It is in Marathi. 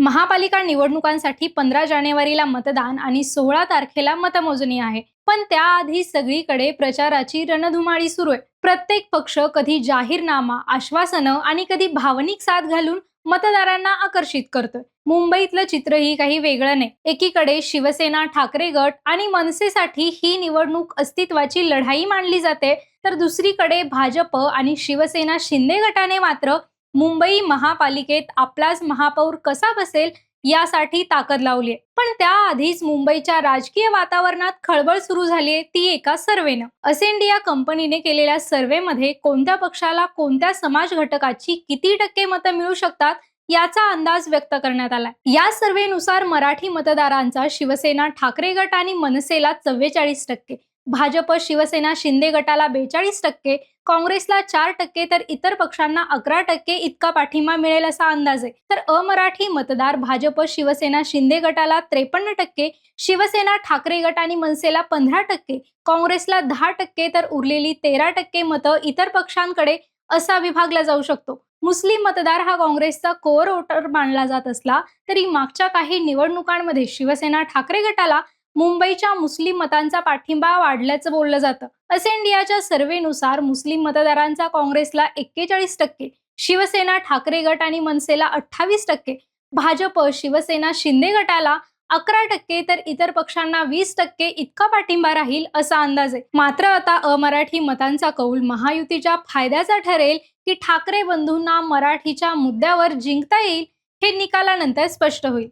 महापालिका निवडणुकांसाठी पंधरा जानेवारीला मतदान आणि सोळा तारखेला मतमोजणी आहे. पण त्याआधी सगळीकडे प्रचाराची रणधुमाळी सुरू आहे. प्रत्येक पक्ष कधी जाहीरनामा आश्वासनं आणि कधी भावनिक साथ घालून मतदारांना आकर्षित करतोय. मुंबईतलं चित्रही काही वेगळं नाही. एकीकडे शिवसेना ठाकरे गट आणि मनसेसाठी ही निवडणूक अस्तित्वाची लढाई मानली जाते. तर दुसरीकडे भाजप आणि शिवसेना शिंदे गटाने मात्र मुंबई महापालिकेत आपलाच महापौर कसा बसेल यासाठी ताकद लावली पण त्याआधीच मुंबईच्या राजकीय वातावरणात खळबळ सुरू झाली ती एका सर्वेनं. असेंडिया कंपनीने केलेल्या सर्व्हेमध्ये कोणत्या पक्षाला कोणत्या समाज घटकाची किती टक्के मतं मिळू शकतात याचा अंदाज व्यक्त करण्यात आला या सर्व्हेनुसार मराठी मतदारांचा शिवसेना ठाकरे गट आणि मनसेला चव्वेचाळीस टक्के. भाजप शिवसेना शिंदे गटाला बेचाळीस टक्के काँग्रेसला चार टक्के तर इतर पक्षांना अकरा टक्के इतका पाठिंबा मिळेल असा अंदाज आहे. तर अमराठी मतदार भाजप शिवसेना शिंदे गटाला त्रेपन्न टक्के शिवसेना ठाकरे गट आणि मनसेला पंधरा टक्के काँग्रेसला दहा टक्के तर उरलेली तेरा टक्के मतं इतर पक्षांकडे असा विभागला जाऊ शकतो. मुस्लिम मतदार हा काँग्रेसचा कोअर वोटर मानला जात असला तरी मागच्या काही निवडणुकांमध्ये शिवसेना ठाकरे गटाला मुंबईच्या मुस्लिम मतांचा पाठिंबा वाढल्याचं बोललं जातं. असे इंडियाच्या सर्व्हेनुसार मुस्लिम मतदारांचा काँग्रेसला एक्केचाळीस टक्के शिवसेना ठाकरे गट आणि मनसेला अठ्ठावीस टक्के भाजप शिवसेना शिंदे गटाला अकरा टक्के तर इतर पक्षांना वीस टक्के इतका पाठिंबा राहील असा अंदाज आहे. मात्र आता अमराठी मतांचा कौल महायुतीच्या फायद्याचा ठरेल की ठाकरे बंधूंना मराठीच्या मुद्द्यावर जिंकता येईल हे निकालानंतर स्पष्ट होईल.